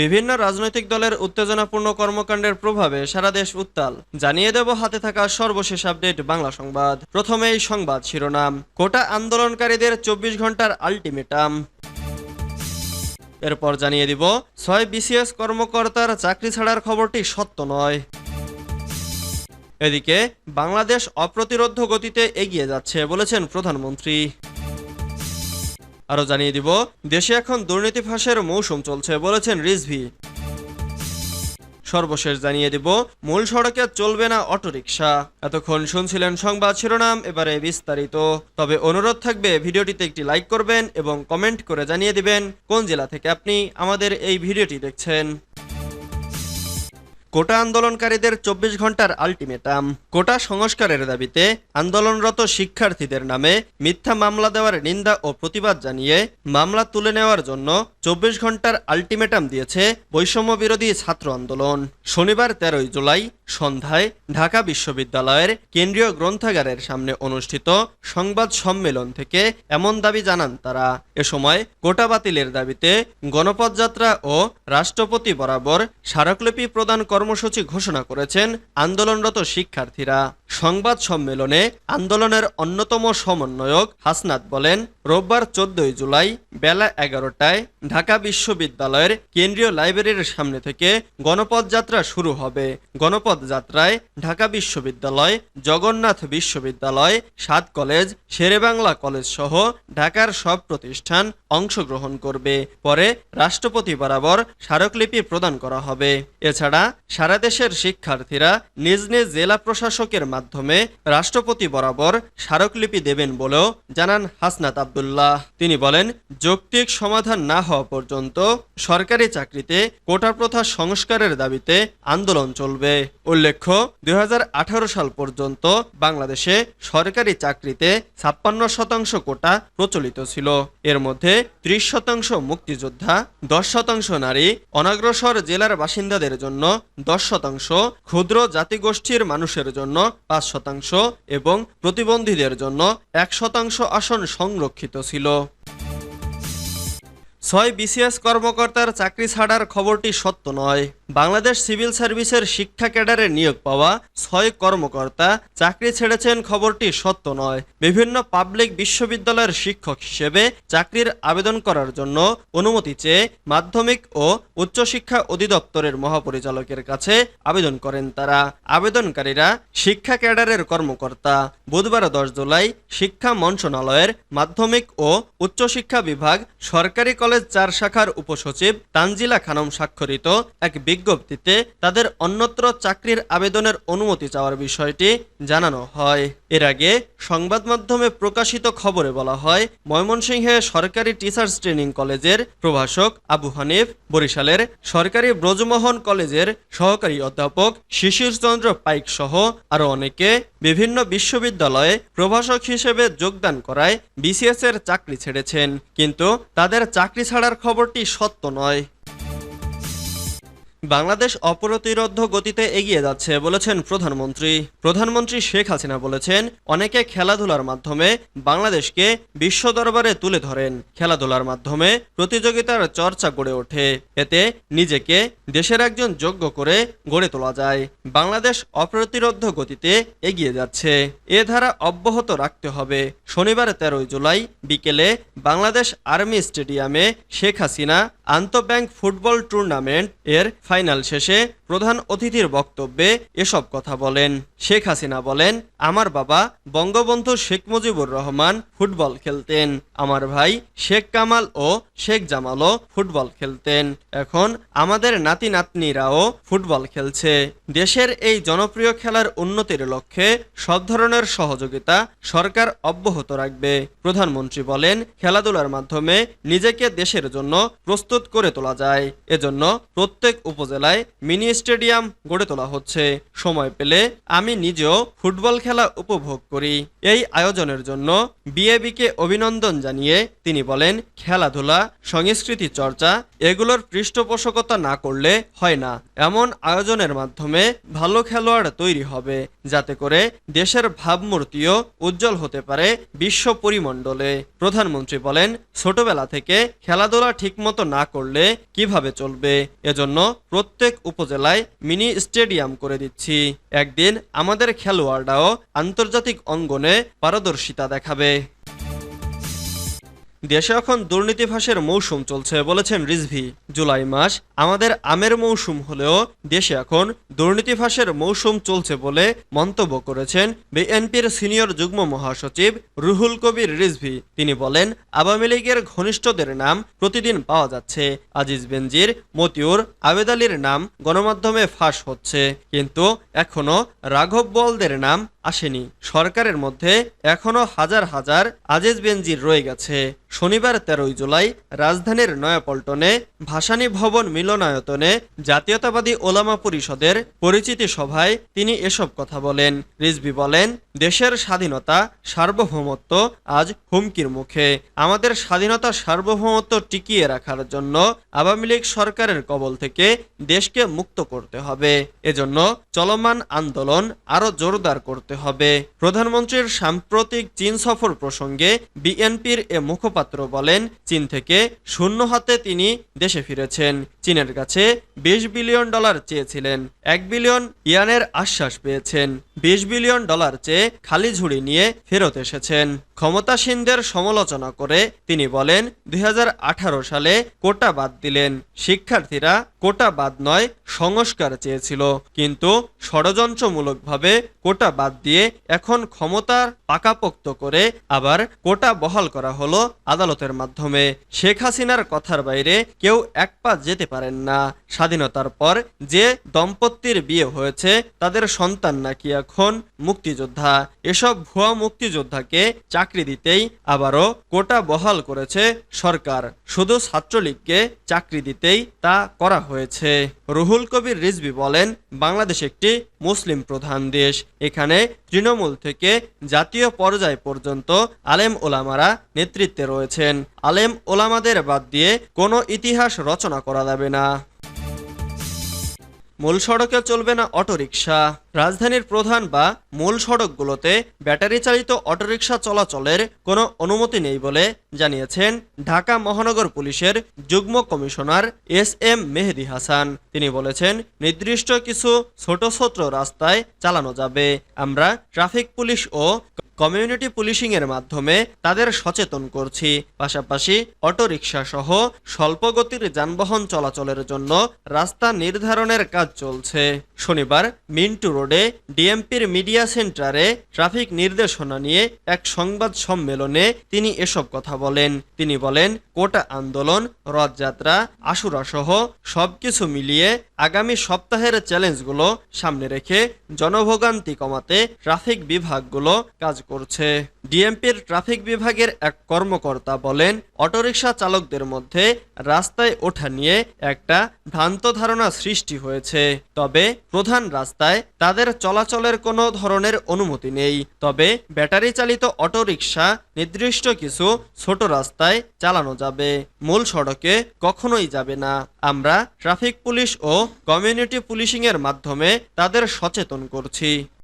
বিভিন্ন রাজনৈতিক দলের উত্তেজনাপূর্ণ কর্মকাণ্ডের প্রভাবে সারা দেশ উত্তাল। জানিয়ে দেব হাতে থাকা সর্বশেষ আপডেট বাংলা সংবাদ। প্রথমেই সংবাদ শিরোনাম। কোটা আন্দোলনকারীদের চব্বিশ ঘণ্টার আলটিমেটাম। এরপর জানিয়ে দিব, ছয় বিসিএস কর্মকর্তার চাকরি ছাড়ার খবরটি সত্য নয়। এদিকে, বাংলাদেশ অপ্রতিরোধ্য গতিতে এগিয়ে যাচ্ছে বলেছেন প্রধানমন্ত্রী। আরও জানিয়ে দিব, দেশে এখন দুর্নীতি ফাঁসের মৌসুম চলছে বলেছেন রিজভি। সর্বশেষ জানিয়ে দিব, মূল সড়কে চলবে না অটোরিকশা। এতক্ষণ শুনছিলেন সংবাদ শিরোনাম, এবারে বিস্তারিত। তবে অনুরোধ থাকবে, ভিডিওটিতে একটি লাইক করবেন এবং কমেন্ট করে জানিয়ে দিবেন, কোন জেলা থেকে আপনি আমাদের এই ভিডিওটি দেখছেন। কোটা আন্দোলনকারীদের চব্বিশ ঘণ্টার আলটিমেটাম। কোটা সংস্কারের দাবিতে আন্দোলনরত শিক্ষার্থীদের নামে মিথ্যা মামলা দেওয়ার নিন্দা ও প্রতিবাদ জানিয়ে মামলা তুলে নেওয়ার জন্য চব্বিশ ঘণ্টার আলটিমেটাম দিয়েছে বৈষম্য বিরোধী ছাত্র আন্দোলন। শনিবার তেরোই জুলাই সন্ধ্যায় ঢাকা বিশ্ববিদ্যালয়ের কেন্দ্রীয় গ্রন্থাগারের সামনে অনুষ্ঠিত সংবাদ সম্মেলন থেকে এমন দাবি জানান তারা। এ সময় কোটা বাতিলের দাবিতে গণপথযাত্রা ও রাষ্ট্রপতি বরাবর স্মারকলিপি প্রদান কর্মসূচি ঘোষণা করেছেন আন্দোলনরত শিক্ষার্থীরা। সংবাদ সম্মেলনে আন্দোলনের অন্যতম সমন্বয়ক হাসনাত বলেন, রোববার চোদ্দই জুলাই বেলা এগারোটায় ঢাকা বিশ্ববিদ্যালয়ের কেন্দ্রীয় লাইব্রেরির সামনে থেকে গণপথ যাত্রা শুরু হবে। গণপথ যাত্রায় ঢাকা বিশ্ববিদ্যালয়, জগন্নাথ বিশ্ববিদ্যালয়, সাত কলেজ, শেরেবাংলা কলেজ সহ ঢাকার সব প্রতিষ্ঠান অংশগ্রহণ করবে। পরে রাষ্ট্রপতি বরাবর স্মারকলিপি প্রদান করা হবে। এছাড়া সারা দেশের শিক্ষার্থীরা নিজ নিজ জেলা প্রশাসকের মাধ্যমে রাষ্ট্রপতি বরাবর স্মারকলিপি দেবেন বলেও জানান হাসনাত আবদুল্লাহ। তিনি বলেন, যৌক্তিক সমাধান না হওয়া পর্যন্ত সরকারি চাকরিতে কোটা প্রথা সংস্কারের দাবিতে আন্দোলন চলবে। উল্লেখ্য, দুই সাল পর্যন্ত বাংলাদেশে সরকারি চাকরিতে ছাপ্পান্ন শতাংশ কোটা প্রচলিত ছিল। এর মধ্যে ত্রিশ শতাংশ মুক্তিযোদ্ধা, দশ শতাংশ নারী, অনাগ্রসর জেলার বাসিন্দাদের জন্য দশ শতাংশ, ক্ষুদ্র জাতিগোষ্ঠীর মানুষের জন্য পাঁচ শতাংশ এবং প্রতিবন্ধীদের জন্য এক শতাংশ আসন সংরক্ষিত ছিল। ছয় বিসিএস কর্মকর্তার চাকরি ছাড়ার খবরটি সত্য নয়। বাংলাদেশ সিভিল সার্ভিসের শিক্ষা ক্যাডারে নিয়োগ পাওয়া ছয় কর্মকর্তা চাকরি ছেড়েছেন খবরটি সত্য নয়। বিভিন্ন পাবলিক বিশ্ববিদ্যালয়ের শিক্ষক হিসেবে চাকরির আবেদন করার জন্য অনুমতি চেয়ে মাধ্যমিক ও উচ্চশিক্ষা অধিদপ্তরের মহাপরিচালকের কাছে আবেদন করেন তারা। আবেদনকারীরা শিক্ষা ক্যাডারের কর্মকর্তা বুধবার দশ জুলাই শিক্ষা মন্ত্রণালয়ের মাধ্যমিক ও উচ্চশিক্ষা বিভাগ সরকারি কলেজ চার শাখার উপসচিব তানজিলা খানম স্বাক্ষরিত এক বিজ্ঞপ্তিতে তাদের অন্যত্র চাকরির আবেদনের অনুমতি চাওয়ার বিষয়টি জানানো হয়। এর আগে সংবাদ মাধ্যমে প্রকাশিত খবরে বলা হয়, ময়মনসিংহে সরকারি টিচার্স ট্রেনিং কলেজের প্রভাষক আবু হানিফ, বরিশালের সরকারি ব্রজমোহন কলেজের সহকারী অধ্যাপক শিশিরচন্দ্র পাইক সহ আরও অনেকে বিভিন্ন বিশ্ববিদ্যালয়ে প্রভাষক হিসেবে যোগদান করায় বিসিএস এর চাকরি ছেড়েছেন। কিন্তু তাদের চাকরি ছাড়ার খবরটি সত্য নয়। বাংলাদেশ অপ্রতিরোধ্য গতিতে এগিয়ে যাচ্ছে বলেছেন প্রধানমন্ত্রী। প্রধানমন্ত্রী শেখ হাসিনা বলেছেন, অনেকে খেলাধুলার মাধ্যমে বাংলাদেশকে বিশ্ব দরবারে তুলে ধরেন। খেলাধুলার মাধ্যমে প্রতিযোগিতার চর্চা গড়ে ওঠে। এতে নিজেকে দেশের একজন যোগ্য করে গড়ে তোলা যায়। বাংলাদেশ অপ্রতিরোধ্য গতিতে এগিয়ে যাচ্ছে। এ ধারা অব্যাহত রাখতে হবে। শনিবার তেরোই জুলাই বিকেলে বাংলাদেশ আর্মি স্টেডিয়ামে শেখ হাসিনা আন্তঃব্যাংক ফুটবল টুর্নামেন্ট এর ফাইনাল শেষে প্রধান অতিথির বক্তব্যে এসব কথা বলেন। শেখ হাসিনা বলেন, আমার বাবা বঙ্গবন্ধু শেখ মুজিবুর রহমান ফুটবল খেলতেন। আমার ভাই শেখ কামাল ও শেখ জামালও ফুটবল খেলতেন। এখন আমাদের নাতি নাতনিরাও ফুটবল খেলছে। দেশের এই জনপ্রিয় খেলার উন্নতির লক্ষ্যে সব ধরনের সহযোগিতা সরকার অব্যাহত রাখবে। প্রধানমন্ত্রী বলেন, খেলাধুলার মাধ্যমে নিজেকে দেশের জন্য প্রস্তুত করে তোলা যায়। এজন্য প্রত্যেক উপজেলায় মিনি স্টেডিয়াম গড়ে তোলা হচ্ছে। সময় পেলে আমি নিজেও ফুটবল খেলা উপভোগ করি। এই আয়োজনের জন্য বিএবিকে অভিনন্দন জানিয়ে তিনি বলেন, খেলাধুলা, সংস্কৃতি চর্চা এগুলোর পৃষ্ঠপোষকতা না করলে হয় না। এমন আয়োজনের মাধ্যমে ভালো খেলোয়াড় তৈরি হবে, যাতে করে দেশের ভাবমূর্তিও উজ্জ্বল হতে পারে বিশ্ব পরিমণ্ডলে। প্রধানমন্ত্রী বলেন, ছোটবেলা থেকে খেলাধুলা ঠিকমতো না করলে কীভাবে চলবে? এজন্য প্রত্যেক উপজেলায় মিনি স্টেডিয়াম করে দিচ্ছি। একদিন আমাদের খেলোয়াড়রাও আন্তর্জাতিক অঙ্গনে পারদর্শিতা দেখাবে। দেশে এখন দুর্নীতি ফাঁসের মৌসুম চলছে বলেছেন রিজভি। জুলাই মাস আমাদের আমের মৌসুম হলেও দেশে এখন দুর্নীতি ফাঁসের মৌসুম চলছে বলে মন্তব্য করেছেন বিএনপির সিনিয়র যুগ্ম মহাসচিব রুহুল কবির রিজভি। তিনি বলেন, আওয়ামী লীগের ঘনিষ্ঠদের নাম প্রতিদিন পাওয়া যাচ্ছে। আজিজ বেনজির, মতিউর, আবেদ আলীর নাম গণমাধ্যমে ফাঁস হচ্ছে। কিন্তু এখনও রাঘব বলদের নাম আসেনি। সরকারের মধ্যে এখনও হাজার হাজার আজিজ বেনজির রয়ে গেছে। শনিবার তেরোই জুলাই রাজধানীর নয়াপল্টনে ভাসানী ভবন মিলনায়তনে জাতীয়তাবাদী ওলামা পরিষদের পরিচিতি সভায় তিনি এসব কথা বলেন। রিজভি বলেন, দেশের স্বাধীনতা, সার্বভৌমত্ব আজ হুমকির মুখে। আমাদের স্বাধীনতা সার্বভৌমত্ব টিকিয়ে রাখার জন্য আওয়ামী লীগ সরকারের কবল থেকে দেশকে মুক্ত করতে হবে। এজন্য চলমান আন্দোলন আরও জোরদার করতে হবে। প্রধানমন্ত্রীর সাম্প্রতিক চীন সফর প্রসঙ্গে বিএনপির এ মুখপাত্র বলেন, চীন থেকে শূন্য হাতে তিনি দেশে ফিরেছেন। চীনের কাছে বিশ বিলিয়ন ডলার চেয়েছিলেন। এক বিলিয়ন ইয়ানের আশ্বাস পেয়েছেন। বিশ বিলিয়ন ডলার চেয়ে খালি ঝুড়ি নিয়ে ফেরত এসেছেন। ক্ষমতাসীনদের সমালোচনা করে তিনি বলেন দু হাজার আঠারো সালে কোটা বাদ দিলেন। শিক্ষার্থীরা কোটা বাদ নয়, সংস্কার চেয়েছিল। কিন্তু ষড়যন্ত্রমূলকভাবে কোটা বাদ দিয়ে এখন ক্ষমতার পাকাপোক্ত করে আবার কোটা বহাল করা হলো আদালতের মাধ্যমে। শেখ হাসিনার কথার বাইরে কেউ এক পা যেতে পারেন না। স্বাধীনতার পর যে দম্পতির বিয়ে হয়েছে, তাদের সন্তান নাকি এখন মুক্তিযোদ্ধা। এসব ভুয়া মুক্তিযোদ্ধাকে চাকরি দিতেই আবারও কোটা বহাল করেছে সরকার। শুধু ছাত্রলীগকে চাকরি দিতেই তা করা হয়েছে। রুহুল কবির রিজবি বলেন, বাংলাদেশ একটি মুসলিম প্রধান দেশ। এখানে তৃণমূল থেকে জাতীয় পর্যায় পর্যন্ত আলেম ওলামারা নেতৃত্বে রয়েছেন। আলেম ওলামাদের বাদ দিয়ে কোনো ইতিহাস রচনা করা যাবে না। মূল সড়কে চলবে না অটোরিকশা। রাজধানীর প্রধান বা মূল সড়কগুলোতে ব্যাটারি চালিত অটোরিকশা চলাচলের কোনো অনুমতি নেই বলে জানিয়েছেন ঢাকা মহানগর পুলিশের যুগ্ম commissioner S M Mehedi Hasan. তিনি বলেছেন, নির্দিষ্ট কিছু ছোট ছোট রাস্তায় চালানো যাবে। আমরা ট্রাফিক পুলিশ ও কমিউনিটি পুলিশিং এর মাধ্যমে তাদের সচেতন করছি। পাশাপাশি অটোরিকশা সহ স্বল্প গতির যানবাহন চলাচলের জন্য রাস্তা নির্ধারণের কাজ চলছে। শনিবার মিন্টু রোডে ডিএমপির মিডিয়া সেন্টারে ট্রাফিক নির্দেশনা নিয়ে এক সংবাদ সম্মেলনে তিনি এসব কথা বলেন। তিনি বলেন, কোটা আন্দোলন, রথযাত্রা, আশুরা সহ সবকিছু মিলিয়ে আগামী সপ্তাহের চ্যালেঞ্জগুলো সামনে রেখে জনভোগান্তি কমাতে ট্রাফিক বিভাগগুলো কাজ করছে। ডিএমপির ট্রাফিক বিভাগের এক কর্মকর্তা বলেন, অটোরিকশা চালকদের মধ্যে রাস্তায় ওঠা নিয়ে একটা ভ্রান্ত ধারণা সৃষ্টি হয়েছে। তবে প্রধান রাস্তায় তাদের চলাচলের কোনো ধরনের অনুমতি নেই। তবে ব্যাটারি চালিত অটোরিকশা নির্দিষ্ট কিছু ছোট রাস্তায় চালানো যাবে। মূল সড়কে কখনোই যাবে না। আমরা ট্রাফিক পুলিশ ও কমিউনিটি পুলিশিংয়ের মাধ্যমে তাদের সচেতন করছি।